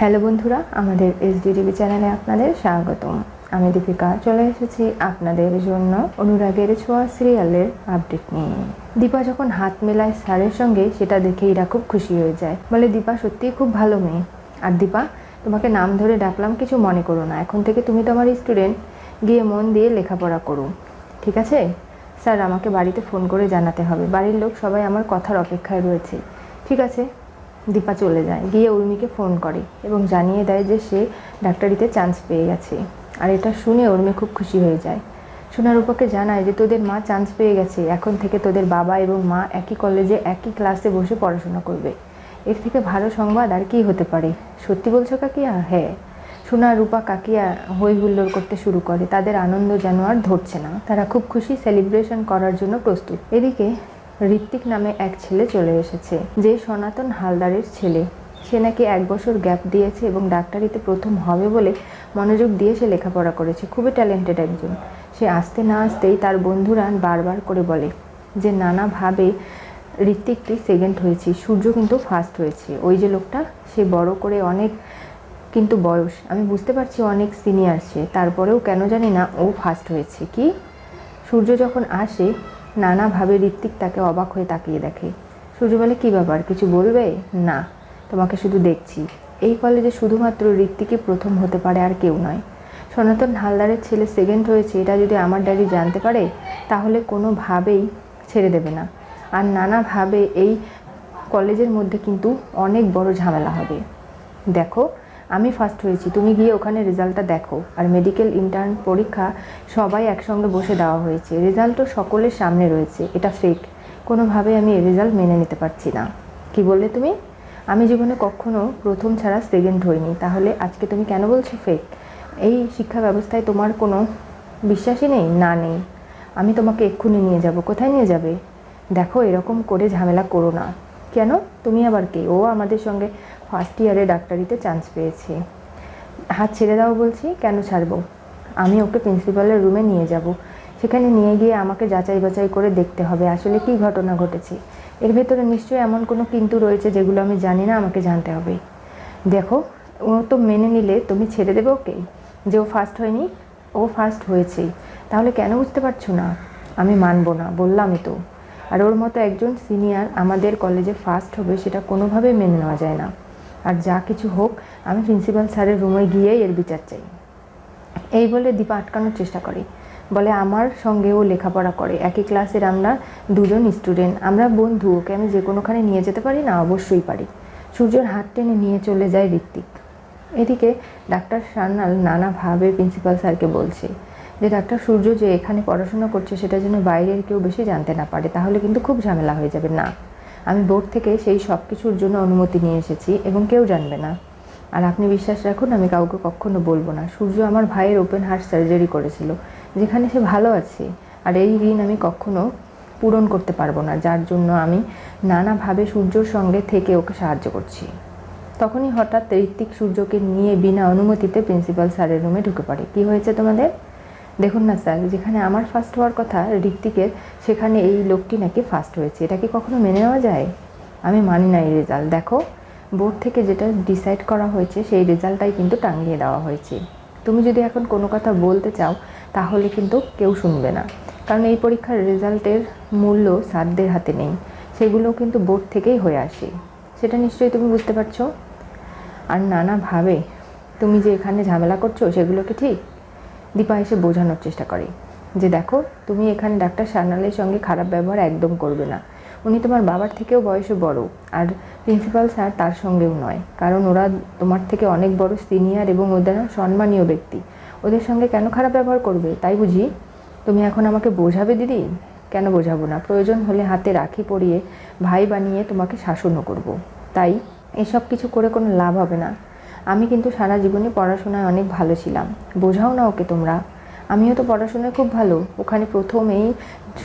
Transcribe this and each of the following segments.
Hello বন্ধুরা, আমাদের SD TV চ্যানেলে আপনাদের স্বাগতম। আমি দীপিকা, চলে এসেছি আপনাদের জন্য অনুরাগের ছোঁয়া সিরিয়ালের আপডেট নিয়ে। দীপা যখন হাত মেলায় স্যারের সঙ্গে, সেটা দেখে এরা খুব খুশি হয়ে যায়। বলে, দীপা, সত্যিই খুব ভালো মেয়ে। আর দীপা, তোমাকে নাম ধরে ডাকলাম, কিছু মনে করো না। এখন থেকে তুমি তো আমার স্টুডেন্ট, গিয়ে মন দিয়ে লেখাপড়া করো। ঠিক আছে? স্যার, আমাকে বাড়িতে ফোন করে জানাতে হবে। বাড়ির লোক সবাই আমার কথার অপেক্ষায় রয়েছে। ঠিক আছে। দীপা চলে যায়, গিয়ে উর্মিকে ফোন করে এবং জানিয়ে দেয় যে সে ডাক্তারিতে চান্স পেয়ে গেছে। আর এটা শুনে উর্মি খুব খুশি হয়ে যায়। সোনার রূপাকে জানায় যে তোদের মা চান্স পেয়ে গেছে, এখন থেকে তোদের বাবা এবং মা একই কলেজে একই ক্লাসে বসে পড়াশোনা করবে। এর থেকে ভালো সংবাদ আর কি হতে পারে? সত্যি বলছো কাকিয়া? হ্যাঁ। সোনা, রূপা, কাকিয়া হই হুল্লোড় করতে শুরু করে। তাদের আনন্দ যেন আর ধরছে না। তারা খুব খুশি সেলিব্রেশন করার জন্য প্রস্তুত। এদিকে ঋত্বিক নামে এক ছেলে চলে এসেছে। যে সনাতন হালদারের ছেলে। সে নাকি এক বছর গ্যাপ দিয়েছে এবং ডাক্তারিতে প্রথম হবে বলে মনোযোগ দিয়ে সে লেখাপড়া করেছে। খুবই ট্যালেন্টেড একজন। সে আসতে না আসতেই তার বন্ধুরা বারবার করে বলে যে, নানাভাবে ঋত্বিক তুই সেকেন্ড হয়েছি। সূর্য কিন্তু ফার্স্ট হয়েছে। ওই যে লোকটা, সে বড় করে অনেক কিন্তু বয়স। আমি বুঝতে পারছি অনেক সিনিয়র সে। তারপরেও কেন জানি না ও ফার্স্ট হয়েছে। কি? সূর্য যখন আসে নানাভাবে ঋত্বিক তাকে অবাক হয়ে তাকিয়ে দেখে। সূর্য বলে, কী ব্যাপার, কিছু বলবে? না, তোমাকে শুধু দেখছি। এই কলেজে শুধুমাত্র ঋত্বিকই প্রথম হতে পারে আর কেউ নয়। সনাতন হালদারের ছেলে সেকেন্ড হয়েছে, এটা যদি আমার ড্যাডি জানতে পারে, তাহলে কোনোভাবেই ছেড়ে দেবে না। আর নানাভাবে এই কলেজের মধ্যে কিন্তু অনেক বড় ঝামেলা হবে। দেখো আমি ফার্স্ট হয়েছি। তুমি গিয়ে ওখানে রেজাল্টটা দেখো। আর মেডিকেল ইন্টার্ন পরীক্ষা সবাই একসঙ্গে বসে দেওয়া হয়েছে। রেজাল্টও সকলের সামনে রয়েছে। এটা ফেক কোনোভাবে আমি এ রেজাল্ট মেনে নিতে পারছি না। কি বললে তুমি? আমি জীবনে কখনো প্রথম ছাড়া সেকেন্ড হইনি। তাহলে আজকে তুমি কেন বলছো ফেক এই শিক্ষা ব্যবস্থায় তোমার কোনো বিশ্বাসই নেই? না নেই। আমি তোমাকে এক্ষুনি নিয়ে যাব। কোথায় নিয়ে যাবে? দেখো, এরকম করে ঝামেলা করো না। কেন? তুমি আবার কে? ও আমাদের সঙ্গে ফার্স্ট ইয়ারে ডাক্তারিতে চান্স পেয়েছে। হাত ছেড়ে দাও বলছি, কেন ছাড়বো? আমি ওকে প্রিন্সিপালের রুমে নিয়ে যাব। সেখানে নিয়ে গিয়ে আমাকে যাচাই বাছাই করে দেখতে হবে, আসলে কী ঘটনা ঘটেছে। এর ভেতরে নিশ্চয়ই এমন কোনো কিন্তু রয়েছে যেগুলো আমি জানি না, আমাকে জানতে হবে। দেখো, ও তো মেনে নিলে, তুমি ছেড়ে দেবে ওকে? যে ও ফার্স্ট হয়নি, ও ফার্স্ট হয়েছেই তাহলে কেন বুঝতে পারছ না? আমি মানবো না, বললামই তো। আর ওর মতো একজন সিনিয়র আমাদের কলেজে ফার্স্ট হবে, সেটা কোনোভাবেই মেনে নেওয়া যায় না। আর যা কিছু হোক, আমি প্রিন্সিপাল স্যারের রুমে গিয়েই এর বিচার চাই। এই বলে দীপা আটকানোর চেষ্টা করে। বলে, আমার সঙ্গে ও লেখাপড়া করে। একই ক্লাসের আমরা দুজন স্টুডেন্ট। আমরা বন্ধু, ওকে আমি যে কোনোখানে নিয়ে যেতে পারি না, অবশ্যই পারি। সূর্যর হাত টেনে নিয়ে চলে যায় ঋত্বিক। এদিকে ডাক্তার সান্যাল নানাভাবে প্রিন্সিপাল স্যারকে বলছে যে, ডাক্তার সূর্য যে এখানে পড়াশোনা করছে, সেটা যেন বাইরের কেউ বেশি জানতে না পারে। তাহলে কিন্তু খুব ঝামেলা হয়ে যাবে। না আমি বোর্ড থেকে সেই সব কিছুর জন্য অনুমতি নিয়ে এসেছি এবং কেউ জানবে না। আর আপনি বিশ্বাস রাখুন, আমি কাউকে কখনো বলব না। সূর্য আমার ভাইয়ের ওপেন হার্ট সার্জারি করেছিল, যেখানে সে ভালো আছে। আর এই ঋণ আমি কখনো পূরণ করতে পারব না, যার জন্য আমি নানাভাবে সূর্যর সঙ্গে থেকে ওকে সাহায্য করছি। তখনই হঠাৎ ঋত্বিক সূর্যকে নিয়ে বিনা অনুমতিতে প্রিন্সিপাল স্যারের রুমে ঢুকে পড়ে। কি হয়েছে তোমাদের? দেখুন না স্যার, যেখানে আমার ফার্স্ট হওয়ার কথা, ঋত্বিকের, সেখানে এই লোকটি নাকি ফার্স্ট হয়েছে। এটা কি কখনো মেনে নেওয়া যায়? আমি মানি না এই রেজাল্ট দেখো বোর্ড থেকে যেটা ডিসাইড করা হয়েছে, সেই রেজাল্টটাই কিন্তু টাঙিয়ে দেওয়া হয়েছে। তুমি যদি এখন কোনো কথা বলতে চাও, তাহলে কিন্তু কেউ শুনবে না। কারণ এই পরীক্ষার রেজাল্টের মূল্য স্যারদের হাতে নেই। সেগুলো কিন্তু বোর্ড থেকেই হয়ে আসে। সেটা নিশ্চয়ই তুমি বুঝতে পারছ? আর নানাভাবে, তুমি যে এখানে ঝামেলা করছ, সেগুলো কি ঠিক? দীপা এসে বোঝানোর চেষ্টা করে যে দেখো, তুমি এখানে ডাক্তার সান্যালের সঙ্গে খারাপ ব্যবহার একদম করবে না। উনি তোমার বাবার থেকেও বয়সে বড় আর প্রিন্সিপাল স্যার তার সঙ্গেও নয়। কারণ ওরা তোমার থেকে অনেক বড় সিনিয়র এবং ওদের সম্মানীয় ব্যক্তি। ওদের সঙ্গে কেন খারাপ ব্যবহার করবে, তাই বুঝি? তুমি এখন আমাকে বোঝাবে দিদি? কেন বোঝাবো না? প্রয়োজন হলে হাতে রাখি পরিয়ে ভাই বানিয়ে তোমাকে শাসনও করব। তাই এসব কিছু করে কোনো লাভ হবে না। আমি কিন্তু সারা জীবনে পড়াশোনায় অনেক ভালো ছিলাম। বোঝাও না ওকে তোমরা। আমিও তো পড়াশোনায় খুব ভালো। ওখানে প্রথমেই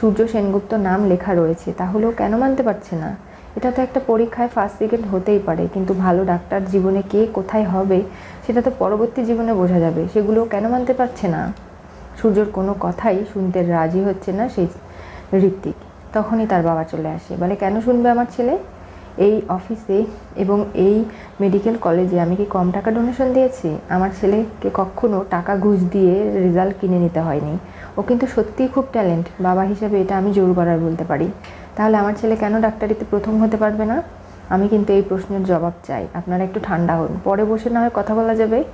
সূর্য সেনগুপ্ত নাম লেখা রয়েছে। তাহলেও কেন মানতে পারছে না? এটা তো একটা পরীক্ষায় ফার্স্ট সেকেন্ড হতেই পারে। কিন্তু ভালো ডাক্তার জীবনে কে কোথায় হবে, সেটা তো পরবর্তী জীবনে বোঝা যাবে। সেগুলো কেন মানতে পারছে না? সূর্যর কোনো কথাই শুনতে রাজি হচ্ছে না সেই ঋত্বিক। তখনই তার বাবা চলে আসে। বলে, কেন শুনবে আমার ছেলে? এই অফিসে এবং এই মেডিকেল কলেজে আমি কি কম টাকা ডোনেশন দিয়েছি? আমার ছেলেকে কখনো টাকা ঘুষ দিয়ে রেজাল্ট কিনে নিতে হয়নি। ও কিন্তু সত্যিই খুব ট্যালেন্ট বাবা হিসেবে এটা আমি জোর করার বলতে পারি। তাহলে আমার ছেলে কেন ডাক্তারিতে প্রথম হতে পারবে না? আমি কিন্তু এই প্রশ্নের জবাব চাই। আপনারা একটু ঠান্ডা হন। পরে বসে না হয় কথা বলা যাবে।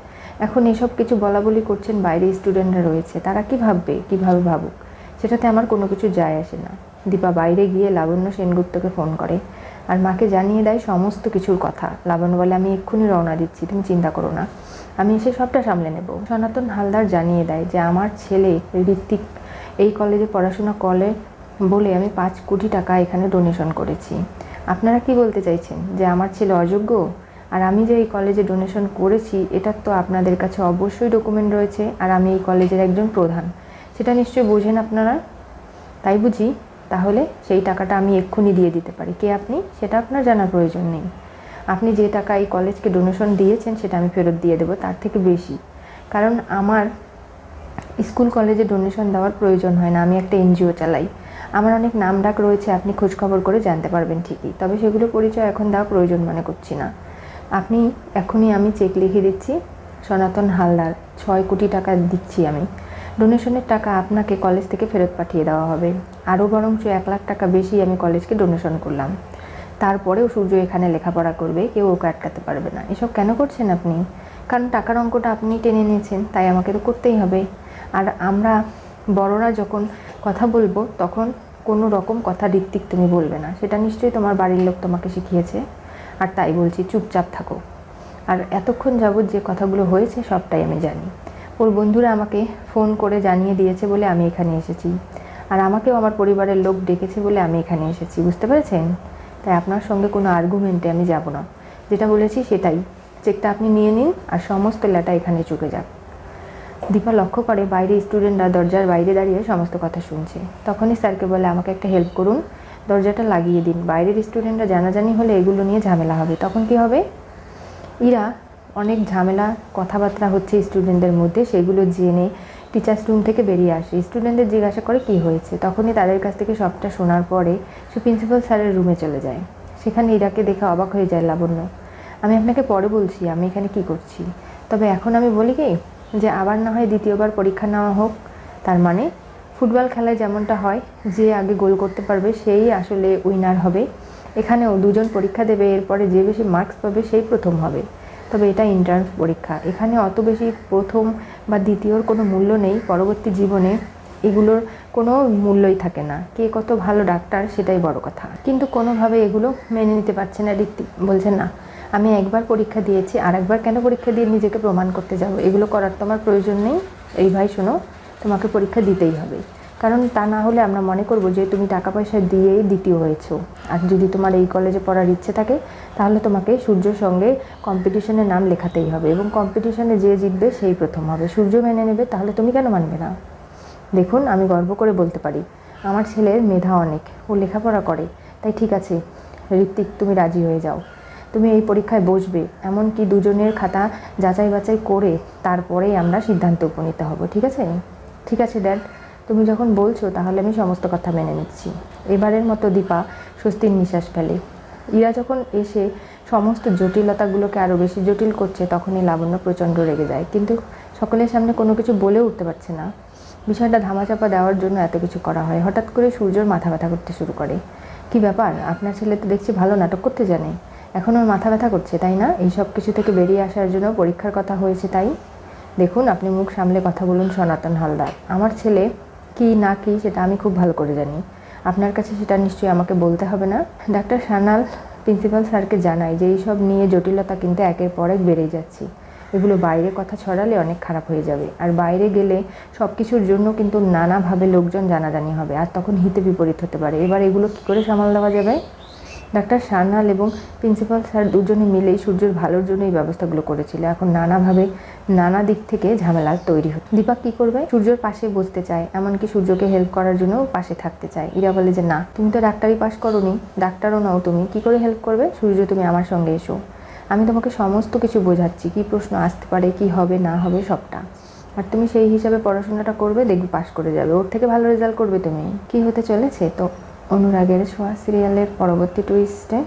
এখন এসব কিছু বলা বলি করছেন বাইরে স্টুডেন্টরা রয়েছে। তারা কি ভাববে? কীভাবে ভাবুক? সেটাতে আমার কোনো কিছু যায় আসে না। দীপা বাইরে গিয়ে লাবণ্য সেনগুপ্তকে ফোন করে। আর মাকে জানিয়ে দেয় সমস্ত কিছুর কথা। লাবণ্য বলে, আমি এক্ষুনি রওনা দিচ্ছি, তুমি চিন্তা করো না। আমি এসে সবটা সামলে নেব। সনাতন হালদার জানিয়ে দেয় যে, আমার ছেলে ঋত্বিক এই কলেজে পড়াশোনা করে বলে আমি পাঁচ কোটি টাকা এখানে ডোনেশন করেছি। আপনারা কি বলতে চাইছেন? যে আমার ছেলে অযোগ্য? আর আমি যে এই কলেজে ডোনেশন করেছি, এটার তো আপনাদের কাছে অবশ্যই ডকুমেন্ট রয়েছে, আর আমি এই কলেজের একজন প্রধান। সেটা নিশ্চয়ই বোঝেন আপনারা? তাই বুঝি। তাহলে সেই টাকাটা আমি এক্ষুনি দিয়ে দিতে পারি। কে আপনি? সেটা আপনার জানার প্রয়োজন নেই। আপনি যে টাকা এই কলেজকে ডোনেশন দিয়েছেন, সেটা আমি ফেরত দিয়ে দেবো, তার থেকে বেশি। কারণ আমার স্কুল কলেজে ডোনেশন দেওয়ার প্রয়োজন হয় না, আমি একটা এনজিও চালাই। আমার অনেক নাম ডাক রয়েছে, আপনি খোঁজখবর করে জানতে পারবেন ঠিকই। তবে সেগুলো পরিচয় এখন দেওয়া প্রয়োজন মনে করছি না। আপনি এখনই আমি চেক লিখে দিচ্ছি, সনাতন হালদার, ছয় কোটি টাকা দিচ্ছি আমি। ডোনেশনের টাকা আপনাকে কলেজ থেকে ফেরত পাঠিয়ে দেওয়া হবে। আরও বরঞ্চ এক লাখ টাকা বেশি আমি কলেজকে ডোনেশন করলাম। তারপরেও সূর্য এখানে লেখাপড়া করবে, কেউ ওকে আটকাতে পারবে না। এসব কেন করছেন আপনি? কারণ টাকার অঙ্কটা আপনি টেনে নিয়েছেন, তাই আমাকে তো করতেই হবে। আর আমরা বড়রা যখন কথা বলব, তখন কোনো রকম কথা ঋত্বিক তুমি বলবে না। সেটা নিশ্চয়ই তোমার বাড়ির লোক তোমাকে শিখিয়েছে। আর তাই বলছি, চুপচাপ থাকো। আর এতক্ষণ যাবৎ যে কথাগুলো হয়েছে, সবটাই আমি জানি। ওর বন্ধুরা আমাকে ফোন করে জানিয়ে দিয়েছে বলে আমি এখানে এসেছি। আর আমাকেও আমার পরিবারের লোক ডেকেছে বলে আমি এখানে এসেছি, বুঝতে পেরেছেন? তাই আপনার সঙ্গে কোনো আর্গুমেন্টে আমি যাব না। যেটা বলেছি সেটাই। চেকটা আপনি নিয়ে নিন আর সমস্ত লেটা এখানে চুকে যাক। দীপা লক্ষ্য করে বাইরে স্টুডেন্টরা দরজার বাইরে দাঁড়িয়ে সমস্ত কথা শুনছে। তখনই স্যারকে বলে, আমাকে একটা হেল্প করুন। দরজাটা লাগিয়ে দিন। বাইরের স্টুডেন্টরা জানাজানি হলে এগুলো নিয়ে ঝামেলা হবে। তখন কি হবে? ইরা অনেক ঝামেলা, কথাবার্তা হচ্ছে স্টুডেন্টদের মধ্যে, সেগুলো জেনে টিচার্স রুম থেকে বেরিয়ে আসে। স্টুডেন্টদের জিজ্ঞাসা করে কি হয়েছে? তখনই তাদের কাছ থেকে সবটা শোনার পরে সে প্রিন্সিপাল স্যারের রুমে চলে যায়। সেখানে ইরাকে দেখে অবাক হয়ে যায় লাবণ্য। আমি আপনাকে পরে বলছি, আমি এখানে কি করছি? তবে এখন আমি বলি কি, যে আবার না হয় দ্বিতীয়বার পরীক্ষা নেওয়া হোক, তার মানে ফুটবল খেলায় যেমনটা হয়, যে আগে গোল করতে পারবে, সেই আসলে উইনার হবে। এখানেও দুজন পরীক্ষা দেবে, এরপরে যে বেশি মার্কস পাবে, সেই প্রথম হবে। তবে এটা এন্ট্রান্স পরীক্ষা। এখানে অত বেশি প্রথম বা দ্বিতীয়র কোনো মূল্য নেই। পরবর্তী জীবনে এগুলোর কোনো মূল্যই থাকে না। কে কত ভালো ডাক্তার সেটাই বড় কথা। কিন্তু কোনোভাবে এগুলো মেনে নিতে পারছে না ঋত্বিক। বলছে, না, আমি একবার পরীক্ষা দিয়েছি আর একবার কেন পরীক্ষা দিয়ে নিজেকে প্রমাণ করতে যাব? এগুলো করার তোমার প্রয়োজন নেই। এই ভাই, শোনো, তোমাকে পরীক্ষা দিতেই হবে। কারণ তা না হলে আমরা মনে করব যে তুমি টাকা পয়সা দিয়েই দ্বিতীয় হয়েছো। আর যদি তোমার এই কলেজে পড়ার ইচ্ছে থাকে, তাহলে তোমাকে সূর্যর সঙ্গে কম্পিটিশনে নাম লেখাতেই হবে এবং কম্পিটিশনে যে জিতবে সেই প্রথম হবে। সূর্য মেনে নেবে, তাহলে তুমি কেন মানবে না? দেখুন, আমি গর্ব করে বলতে পারি, আমার ছেলের মেধা অনেক, ও লেখাপড়া করে। তাই ঠিক আছে ঋত্বিক তুমি রাজি হয়ে যাও। তুমি এই পরীক্ষায় বসবে, এমনকি দুজনের খাতা যাচাই বাছাই করে তারপরেই আমরা সিদ্ধান্তে উপনীত হব, ঠিক আছে? ঠিক আছে ড্যাড তুমি যখন বলছো, তাহলে আমি সমস্ত কথা মেনে নিচ্ছি। এবারের মতো দীপা, স্বস্তির নিঃশ্বাস ফেলে। ইরা যখন এসে সমস্ত জটিলতাগুলোকে আরও বেশি জটিল করছে, তখনই লাবণ্য প্রচণ্ড রেগে যায়। কিন্তু সকলের সামনে কোনো কিছু বলে উঠতে পারছে না। বিষয়টা ধামাচাপা দেওয়ার জন্য এত কিছু করা হয়। হঠাৎ করে সূর্যর মাথা ব্যথা করতে শুরু করে। কি ব্যাপার? আপনার ছেলে তো দেখছি ভালো নাটক করতে জানে। এখন ওর মাথা ব্যথা করছে, তাই না? এই সব কিছু থেকে বেরিয়ে আসার জন্য পরীক্ষার কথা হয়েছে, তাই? দেখুন, আপনি মুখ সামলে কথা বলুন, সনাতন হালদার। আমার ছেলে কি, না কি, সেটা আমি খুব ভালো করে জানি। আপনার কাছে সেটা নিশ্চয়ই আমাকে বলতে হবে না। ডাক্তার সানাল, প্রিন্সিপাল স্যারকে জানাই যে এইসব নিয়ে জটিলতা কিন্তু একের পর এক বেড়েই যাচ্ছে। এগুলো বাইরে কথা ছড়ালে অনেক খারাপ হয়ে যাবে। আর বাইরে গেলে সব কিছুর জন্য কিন্তু নানাভাবে লোকজন জানাজানি হবে। আর তখন হিতে বিপরীত হতে পারে। এবার এগুলো কী করে সামাল দেওয়া যাবে? ডাক্তার সান্যাল এবং প্রিন্সিপাল স্যার দুজনে মিলেই সূর্যের ভালোর জন্য এই ব্যবস্থাগুলো করেছিল। এখন নানাভাবে নানা দিক থেকে ঝামেলা তৈরি হচ্ছে। দীপক কী করবে? সূর্যর পাশে বসতে চায়, এমনকি সূর্যকে হেল্প করার জন্য পাশে থাকতে চায়। ইরা বলে যে, না, তুমি তো ডাক্তারি পাস করোনি, ডাক্তারও নাও তুমি। কি করে হেল্প করবে? সূর্য, তুমি আমার সঙ্গে এসো। আমি তোমাকে সমস্ত কিছু বোঝাচ্ছি। কি প্রশ্ন আসতে পারে, কি হবে, না হবে সবটা। আর তুমি সেই হিসাবে পড়াশোনাটা করবে, দেখবে পাশ করে যাবে। ওর থেকে ভালো রেজাল্ট করবে তুমি। কি হতে চলেছে? তো অনুরাগের ছোঁয়া সিরিয়ালের পরবর্তী টুইস্টে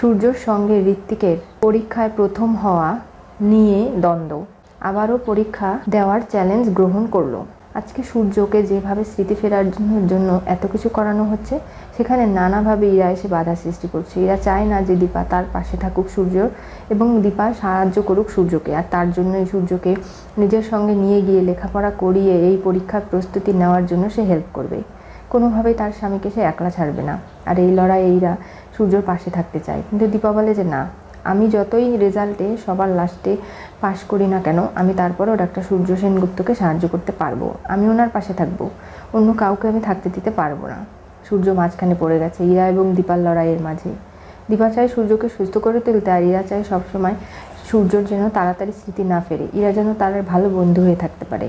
সূর্যর সঙ্গে ঋত্বিকের পরীক্ষায় প্রথম হওয়া নিয়ে দ্বন্দ্ব। আবারও পরীক্ষা দেওয়ার চ্যালেঞ্জ গ্রহণ করল। আজকে সূর্যকে যেভাবে স্মৃতি ফেরার জন্য- জন্য এত কিছু করানো হচ্ছে, সেখানে নানাভাবে ইরা এসে বাধা সৃষ্টি করছে। এরা চায় না যে দীপা তার পাশে থাকুক সূর্য এবং দীপা সাহায্য করুক সূর্যকে। আর তার জন্যই সূর্যকে নিজের সঙ্গে নিয়ে গিয়ে লেখাপড়া করিয়ে এই পরীক্ষার প্রস্তুতি নেওয়ার জন্য সে হেল্প করবে। কোনোভাবেই তার স্বামীকে সে একলা ছাড়বে না। আর এই লড়াই এইরা সূর্যর পাশে থাকতে চায়। কিন্তু দীপা বলে যে, না, আমি যতই রেজাল্টে সবার লাস্টে পাশ করি না কেন, আমি তারপরেও ডাক্তার সূর্য সেনগুপ্তকে সাহায্য করতে পারব। আমি ওনার পাশে থাকব। অন্য কাউকে আমি থাকতে দিতে পারব না। সূর্য মাঝখানে পড়ে গেছে ইরা এবং দীপার লড়াইয়ের মাঝে। দীপা চায় সূর্যকে সুস্থ করে তুলতে আর ইরা চায় সবসময় সূর্যর যেন তাড়াতাড়ি স্মৃতি না ফেরে, ইরা যেন তার ভালো বন্ধু হয়ে থাকতে পারে।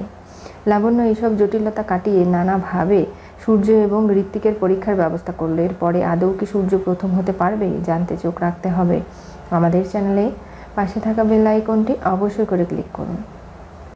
লাবণ্য এইসব জটিলতা কাটিয়ে নানাভাবে সূর্য এবং ঋত্বিকের পরীক্ষার ব্যবস্থা করল এরপরে আদৌ কি সূর্য প্রথম হতে পারবে, জানতে চোখ রাখতে হবে। আমাদের চ্যানেলে পাশে থাকা বেল আইকনটি অবশ্যই করে ক্লিক করুন।